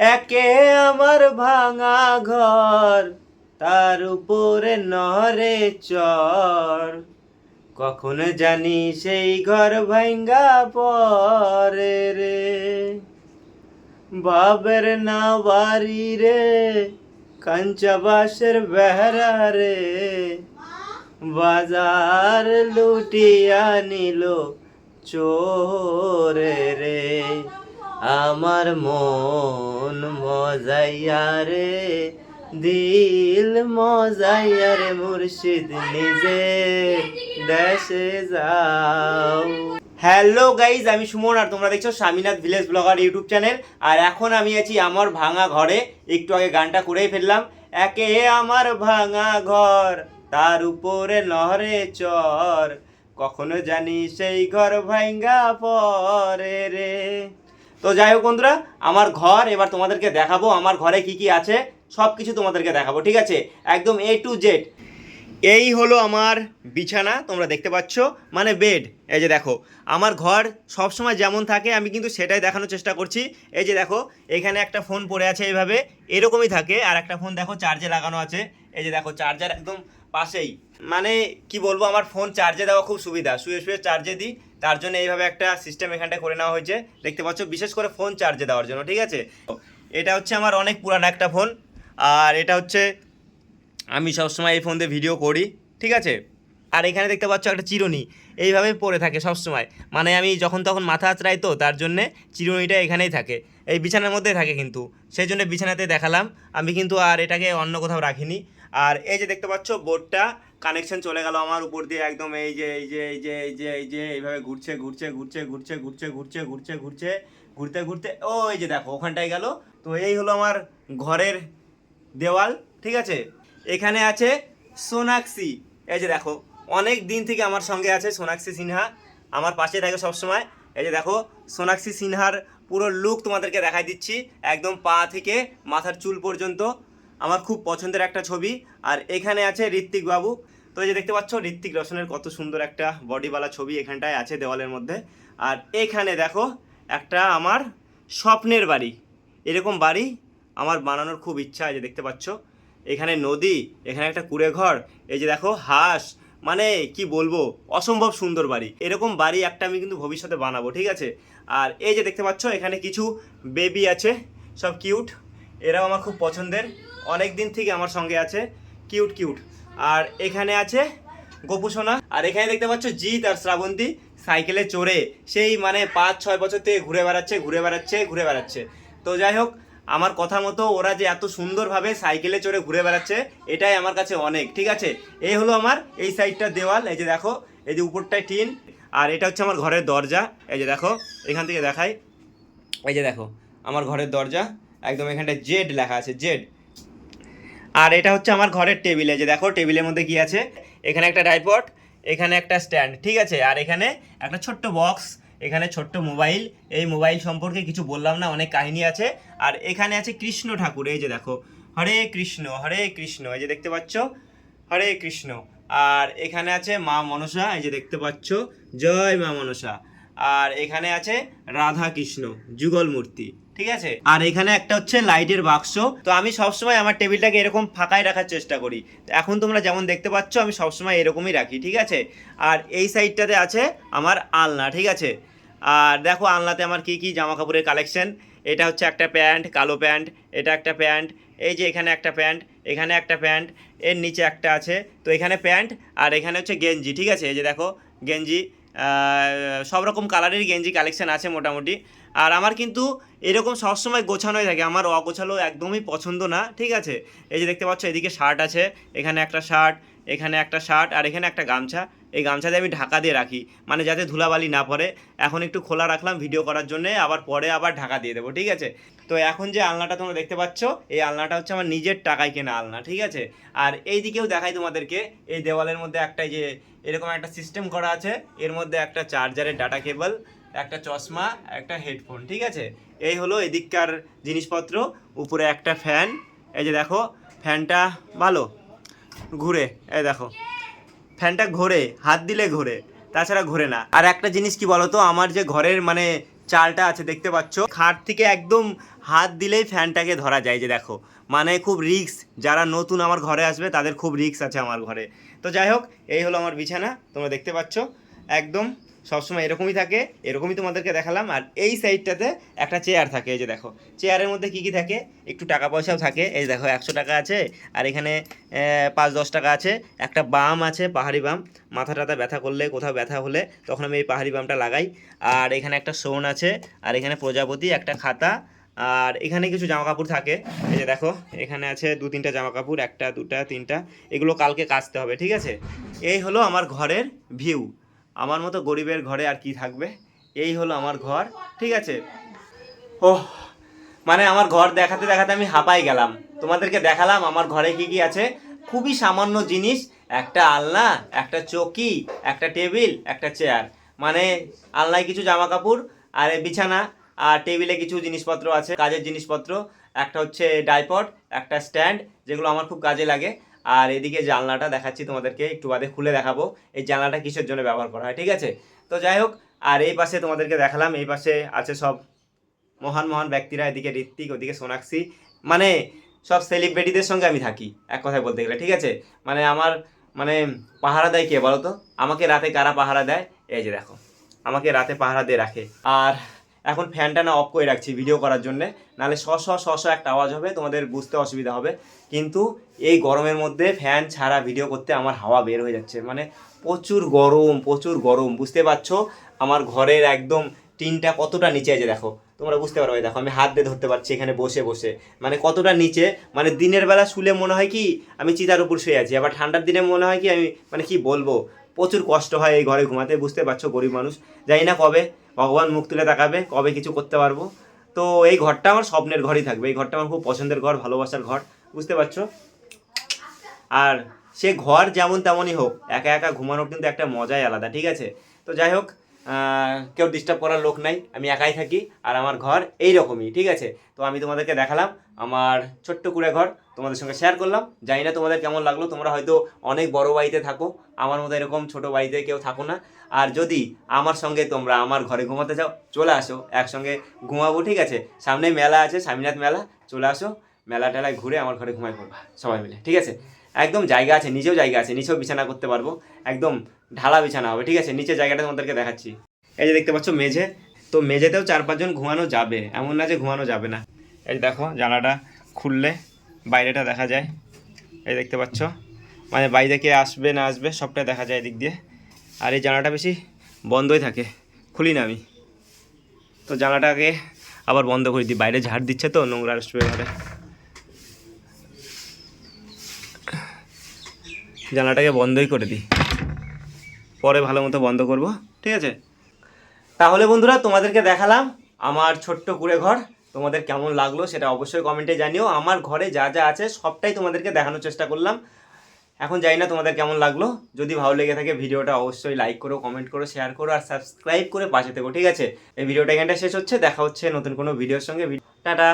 একে আমার ভাঙা ঘর, তার উপরে নহরে চর। কখন জানি সেই ঘর ভাঙ্গা পরে রে। বাবের না বাড়ি রে, কাঞ্চা বাসের বেহরা রে। বাজার লুটিয়া নিল চোরে রে। আমার মন মজাইয়া রে, দিল মজাইয়া রে মুর্শিদ নিজে দেশে যাও। হ্যালো গাইজ আমি সুমন আর তোমরা দেখছ Swaminath village blogger YouTube channel আর এখন আমি আছি আমার ভাঙা ঘরে, একটু আগে গানটা করেই ফেললাম। একে আমার ভাঙা ঘর, তার উপরে নহরে চর। কখনো জানি সেই ঘর ভাঙ্গা পরে রে। তো যাই হোক বন্ধুরা, আমার ঘর, এবার তোমাদেরকে দেখাবো আমার ঘরে কি কি আছে সব কিছু তোমাদেরকে দেখাবো, ঠিক আছে? একদম এ টু জেড এই হলো আমার বিছানা, তোমরা দেখতে পাচ্ছ। মানে বেড এই যে দেখো, আমার ঘর সব সময় যেমন থাকে, আমি কিন্তু সেটাই দেখানোর চেষ্টা করছি। এই যে দেখো, এখানে একটা ফোন পড়ে আছে এইভাবে, এরকমই থাকে। আর একটা ফোন দেখো চার্জে লাগানো আছে। এই যে দেখো চার্জার একদম পাশেই। মানে কি বলব, আমার ফোন চার্জে দেওয়া খুব সুবিধা। শুয়ে শুয়ে চার্জে দিই, তার জন্য এইভাবে একটা সিস্টেম এখানটায় করে নেওয়া হয়েছে। দেখতে পাচ্ছ, বিশেষ করে ফোন চার্জে দেওয়ার জন্য, ঠিক আছে? এটা হচ্ছে আমার অনেক পুরানো একটা ফোন আর এটা হচ্ছে আমি সবসময় এই ফোন দিয়ে ভিডিও করি, ঠিক আছে? আর এখানে দেখতে পাচ্ছ একটা চিরুনি এইভাবে পরে থাকে সবসময়। মানে আমি যখন তখন মাথা আঁচড়াই তো, তার জন্যে চিরুনিটা এখানেই থাকে। এই বিছানার মধ্যেই থাকে কিন্তু, সেই জন্য বিছানাতে দেখালাম। আমি কিন্তু আর এটাকে অন্য কোথাও রাখিনি। আর এই যে দেখতে পাচ্ছ বোর্ডটা কানেকশন চলে গেল আমার উপর দিয়ে একদম এই যে এই যে এই যে এই যে এই যে, এইভাবে ঘুরছে ঘুরছে ঘুরছে ঘুরছে ঘুরছে ঘুরছে ঘুরছে ঘুরছে, ঘুরতে ঘুরতে ও এই যে দেখো, ওখানটায় গেল। তো এই হলো আমার ঘরের দেওয়াল, ঠিক আছে? এখানে আছে সোনাক্ষী। এই যে দেখো, অনেক দিন থেকে আমার সঙ্গে আছে সোনাক্ষী সিনহা। আমার পাশে থাকে সবসময়। এই যে দেখো, সোনাক্ষী সিনহার পুরো লুক তোমাদেরকে দেখাই দিচ্ছি, একদম পা থেকে মাথার চুল পর্যন্ত। আমার খুব পছন্দের একটা ছবি। আর এখানে আছে ঋত্বিক বাবু। তো এই যে দেখতে পাচ্ছ, ঋত্বিক রোশনের কত সুন্দর একটা বডিওয়ালা ছবি এখানটায় আছে দেওয়ালের মধ্যে। আর এখানে দেখো, একটা আমার স্বপ্নের বাড়ি। এরকম বাড়ি আমার বানানোর খুব ইচ্ছা যে দেখতে পাচ্ছ। এখানে নদী, এখানে একটা কুড়ে ঘর এই যে দেখো হাঁস মানে কি বলব, অসম্ভব সুন্দর বাড়ি। এরকম বাড়ি একটা আমি কিন্তু ভবিষ্যতে বানাবো, ঠিক আছে? আর এই যে দেখতে পাচ্ছ, এখানে কিছু বেবি আছে, সব কিউট। এরাও আমার খুব পছন্দের, অনেক দিন থেকে আমার সঙ্গে আছে, কিউট কিউট। আর এখানে আছে গোপুসোনা, আর এখানে দেখতে পাচ্ছ জিৎ আর শ্রাবন্তী সাইকেলে চড়ে, সেই মানে পাঁচ, ছয় বছর থেকে ঘুরে বেড়াচ্ছে ঘুরে বেড়াচ্ছে ঘুরে বেড়াচ্ছে। তো যাই হোক আমার কথা মতো ওরা যে এত সুন্দরভাবে সাইকেলে চড়ে ঘুরে বেড়াচ্ছে, এটাই আমার কাছে অনেক, ঠিক আছে? এই হলো আমার, এই সাইডটা দেওয়াল, এই যে দেখো, এই যে উপরটায় টিন, আর এটা হচ্ছে আমার ঘরের দরজা, এই যে দেখো, এখান থেকে দেখাই, এই যে দেখো, আমার ঘরের দরজা, একদম এখানটায় জেড লেখা আছে, জেড। আর এটা হচ্ছে আমার ঘরের টেবিল যে দেখো, টেবিলের মধ্যে কি আছে? এখানে একটা ডাইপট, এখানে একটা স্ট্যান্ড, ঠিক আছে? আর এখানে একটা ছোট্ট বক্স এখানে ছোট্ট মোবাইল, এই মোবাইল সম্পর্কে কিছু বললাম না, অনেক কাহিনী আছে। আর এখানে আছে কৃষ্ণ ঠাকুর, এই যে দেখো, হরে কৃষ্ণ হরে কৃষ্ণ, এই যে দেখতে পাচ্ছ? হরে কৃষ্ণ। আর এখানে আছে মা মনসা, এই যে দেখতে পাচ্ছ? জয় মা মনসা। আর এখানে আছে রাধা কৃষ্ণ, যুগল মূর্তি, ঠিক আছে? আর এখানে একটা হচ্ছে লাইটের বাক্স। তো আমি সবসময় আমার টেবিলটাকে এরকম ফাঁকাই রাখার চেষ্টা করি। এখন তোমরা যেমন দেখতে পাচ্ছ, আমি সবসময় এরকমই রাখি, ঠিক আছে? আর এই সাইডটাতে আছে আমার আলনা, ঠিক আছে? আর দেখো আনলাতে আমার কি কি জামা কাপড়ের কালেকশন এটা হচ্ছে একটা প্যান্ট, কালো প্যান্ট, এটা একটা প্যান্ট, এই যে এখানে একটা প্যান্ট, এখানে একটা প্যান্ট, এর নিচে একটা আছে। তো এখানে প্যান্ট আর এখানে হচ্ছে গেঞ্জি, ঠিক আছে? এই যে দেখো, গেঞ্জি সব রকম কালারের গেঞ্জি কালেকশন আছে মোটামুটি। আর আমার কিন্তু এরকম সবসময় গোছানোই থাকে। আমার অগোছালো একদমই পছন্দ না, ঠিক আছে? এই যে দেখতে পাচ্ছ, এদিকে শার্ট আছে, এখানে একটা শার্ট এখানে একটা শার্ট আর এখানে একটা গামছা। এই গামছাতে আমি ঢাকা দিয়ে রাখি। মানে যাতে ধুলাবালি না পড়ে। এখন একটু খোলা রাখলাম ভিডিও করার জন্য, আবার পরে আবার ঢাকা দিয়ে দেবো, ঠিক আছে? তো এখন যে আলনাটা তোমরা দেখতে পাচ্ছ, এই আলনাটা হচ্ছে আমার নিজের টাকায় কেনা আলনা, ঠিক আছে? আর এই দিকেও দেখাই তোমাদেরকে, এই দেওয়ালের মধ্যে একটা যে এরকম একটা সিস্টেম করা আছে, এর মধ্যে একটা চার্জারের ডাটা কেবল একটা চশমা, একটা হেডফোন ঠিক আছে? এই হলো এদিককার জিনিসপত্র, উপরে একটা ফ্যান এই যে দেখো ফ্যানটা ভালো, ঘুরে, এই দেখো। ফ্যানটা ঘোরে, হাত দিলে ঘোরে, তাছাড়া ঘোরে না। আর একটা জিনিস কি বলতো, আমার যে ঘরের মানে চালটা আছে, দেখতে পাচ্ছ, খাট থেকে একদম হাত দিলেই ফ্যানটাকে ধরা যায় যে দেখো। মানে খুব রিক্স যারা নতুন আমার ঘরে আসবে, তাদের খুব রিক্স আছে আমার ঘরে। তো যাই হোক, এই হলো আমার বিছানা, তোমরা দেখতে পাচ্ছ, একদম সবসময় এরকমই থাকে, এরকমই তোমাদেরকে দেখালাম। আর এই সাইডটাতে একটা চেয়ার থাকে, এই যে দেখো। চেয়ারের মধ্যে কি কি থাকে? একটু টাকা পয়সাও থাকে। এই দেখো, একশো টাকা আছে। আর এখানে পাঁচ দশ টাকা আছে। একটা বাম আছে, পাহাড়ি বাম। মাথা টাথা ব্যথা করলে, কোথাও ব্যথা হলে তখন আমি এই পাহাড়ি বামটা লাগাই। আর এখানে একটা সোন আছে। আর এখানে প্রজাপতি, একটা খাতা। আর এখানে কিছু জামা কাপড় থাকে। এই যে দেখো, এখানে আছে দু তিনটা জামা কাপড় একটা, দুটা, তিনটা। এগুলো কালকে কাচতে হবে, ঠিক আছে? এই হলো আমার ঘরের ভিউ আমার মতো গরিবের ঘরে আর কি থাকবে? এই হলো আমার ঘর, ঠিক আছে? ও মানে আমার ঘর দেখাতে দেখাতে আমি হাঁপাই গেলাম। তোমাদেরকে দেখালাম আমার ঘরে কি কি আছে। খুবই সামান্য জিনিস, একটা আলনা, একটা চৌকি, একটা টেবিল, একটা চেয়ার। মানে আলনায় কিছু জামা কাপড় আর বিছানা, আর টেবিলে কিছু জিনিসপত্র আছে, কাজের জিনিসপত্র। একটা হচ্ছে ডাইপড একটা স্ট্যান্ড, যেগুলো আমার খুব কাজে লাগে। আর এদিকে জানলাটা দেখাচ্ছি তোমাদেরকে, একটু বাদে খুলে দেখাবো। এই জানলাটা কিসের জন্য ব্যবহার করা হয়, ঠিক আছে? তো যাই হোক, আর এই পাশে তোমাদেরকে দেখালাম, এই পাশে আছে সব মহান মহান ব্যক্তিরা, এদিকে ঋত্বিক, ওদিকে সোনাক্ষী। মানে সব সেলিব্রিটিদের সঙ্গে আমি থাকি, এক কথায় বলতে গেলে, ঠিক আছে? মানে আমার মানে পাহারা দেয় কে বলো তো? আমাকে রাতে কারা পাহারা দেয়? এই যে দেখো, আমাকে রাতে পাহারা দিয়ে রাখে। আর এখন ফ্যানটা না অফ করে রাখছি ভিডিও করার জন্যে। নাহলে শ শ একটা আওয়াজ হবে, তোমাদের বুঝতে অসুবিধা হবে। কিন্তু এই গরমের মধ্যে ফ্যান ছাড়া ভিডিও করতে আমার হাওয়া বের হয়ে যাচ্ছে। মানে প্রচুর গরম প্রচুর গরম, বুঝতে পারছ? আমার ঘরের একদম টিনটা কতটা নিচে আছে দেখো। তোমরা বুঝতে পারো এই দেখো, আমি হাত দিয়ে ধরতে পারছি এখানে বসে বসে। মানে কতটা নিচে? মানে দিনের বেলা শুলে মনে হয় কি, আমি চিতার উপর শুয়ে আছি। আবার ঠান্ডার দিনে মনে হয় কি, আমি মানে কি বলব? প্রচুর কষ্ট হয় এই ঘরে ঘুমাতে, বুঝতে পারছ, গরিব মানুষ। জানি না কবে ভগবান মুখ তুলে তাকাবে, কবে কিছু করতে পারব। তো এই ঘরটা আমার স্বপ্নের ঘরই থাকবে। এই ঘরটা আমার খুব পছন্দের ঘর, ভালোবাসার ঘর, বুঝতে পারছ? আর সে ঘর যেমন তেমনই হোক, একা একা ঘুমানোর কিন্তু একটা মজাই আলাদা, ঠিক আছে? তো যাই হোক কেউ ডিস্টার্ব করার লোক নাই, আমি একাই থাকি আর আমার ঘর এই রকমই ঠিক আছে? তো আমি তোমাদেরকে দেখালাম আমার ছোট্ট কুড়ে ঘর, তোমাদের সঙ্গে শেয়ার করলাম। জানি না তোমাদের কেমন লাগল, তোমরা হয়তো অনেক বড় বাড়িতে থাকো, আমার মতো এরকম ছোট বাড়িতে কেউ থাকো না। আর যদি আমার সঙ্গে তোমরা আমার ঘরে ঘুমাতে যাও চলে আসো, একসঙ্গে ঘুমাবো, ঠিক আছে? সামনে মেলা আছে, স্বামীনাথ মেলা, চলে আসো, মেলা টেলায় ঘুরে আমার ঘরে ঘুমাই পড়বা, সবাই মিলে, ঠিক আছে? একদম জায়গা আছে, নিজেও জায়গা আছে, নিজেও বিছানা করতে পারব, একদম ঢালা বিছানা হবে, ঠিক আছে? নিচে জায়গাটা তোমাদেরকে দেখাচ্ছি। এই যে দেখতে পাচ্ছ মেঝে, তো মেঝেতেও চার পাঁচজন ঘুমানো যাবে, এমন না যে ঘুমানো যাবে না। এই দেখো, জানালাটা খুললে বাইরেটা দেখা যায়। এই দেখতে পাচ্ছ মানে বাইরে কে আসবে না আসবে সবটাই দেখা যায় এদিক দিয়ে। আর এই জানালাটা বেশি বন্ধই থাকে, খুলি না আমি। তো জানালাটাকে আবার বন্ধ করে দিই, বাইরে ঝাড় দিচ্ছে তো নোংরা আসবে ঘরে জানলাটাকে বন্ধই করে দিই। পরে ভালো মতো বন্ধ করব, ঠিক আছে? তাহলে বন্ধুরা, তোমাদেরকে দেখালাম আমার ছোট্ট কুড়ে ঘর। তোমাদের কেমন লাগল সেটা অবশ্যই কমেন্টে জানিও। আমার ঘরে যা যা আছে, সবটাই তোমাদেরকে দেখানোর চেষ্টা করলাম। এখন জানি না তোমাদের কেমন লাগল। যদি ভালো লেগে থাকে, ভিডিওটা অবশ্যই লাইক করো কমেন্ট করো শেয়ার করো, আর সাবস্ক্রাইব করে পাশে থেকো, ঠিক আছে? এই ভিডিওটা এখানটা শেষ হচ্ছে। দেখা হচ্ছে নতুন কোনো ভিডিওর সঙ্গে। টাটা!